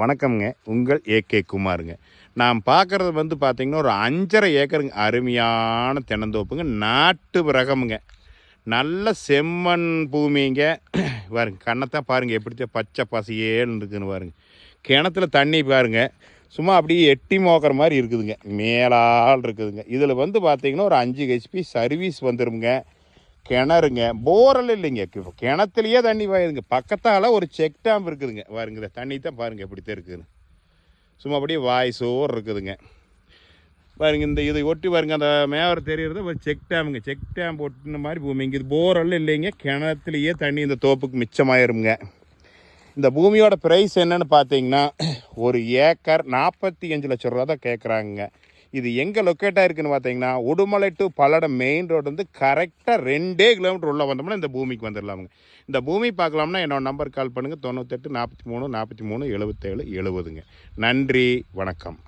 வணக்கம்ங்க. உங்கள் ஏகே குமாருங்க. நான் பார்க்குறது வந்து பார்த்திங்கன்னா ஒரு அஞ்சரை ஏக்கருங்க அருமையான தென்னந்தோப்புங்க. நாட்டு ரகமுங்க நல்ல செம்மண் பூமிங்க. பாருங்க கண்ணத்தான் பாருங்கள் எப்படி பச்சை பசையேன்னு இருக்குன்னு பாருங்க. கிணத்துல தண்ணி பாருங்க. சும்மா அப்படியே எட்டி மோக்கிற மாதிரி இருக்குதுங்க. மேலால் இருக்குதுங்க. இதில் வந்து பார்த்திங்கன்னா ஒரு அஞ்சு ஹெச்பி சர்வீஸ் வந்துருமுங்க. கிணறுங்க. போரெல்லாம் இல்லைங்க. கிணத்துலையே தண்ணி பாயுதுங்க. பக்கத்தால் ஒரு செக் டேம் இருக்குதுங்க. பாருங்க இந்த தண்ணி தான் பாருங்க எப்படி தான் இருக்குதுன்னு. சும்மா அப்படியே வாய் சோறு இருக்குதுங்க. பாருங்க இந்த இதை ஒட்டி பாருங்க அந்த மேவரை தெரியறது ஒரு செக் டேமுங்க. செக் டேம் ஒட்டின மாதிரி பூமி. இங்கே இது போரெல்லாம் இல்லைங்க. கிணத்துலையே தண்ணி இந்த தோப்புக்கு மிச்சமாயிருங்க இந்த பூமியோட ப்ரைஸ் என்னன்னு பார்த்தீங்கன்னா ஒரு ஏக்கர் நாற்பத்தி அஞ்சு லட்ச ரூபா தான் கேட்குறாங்க இது எங்கே லொக்கேட் இருக்குதுன்னு பார்த்தீங்கன்னா Udumalai to Palladam main road வந்து கரெக்டாக ரெண்டே கிலோமீட்டர் உள்ளே வந்தோம்னா இந்த பூமிக்கு வந்துடலாமுங்க இந்த பூமி பார்க்கலாம்னா என்னோட நம்பர் கால் பண்ணுங்கள் தொண்ணூத்தெட்டு நாற்பத்தி மூணு நாற்பத்தி மூணு எழுபத்தேழு எழுபதுங்க நன்றி வணக்கம்.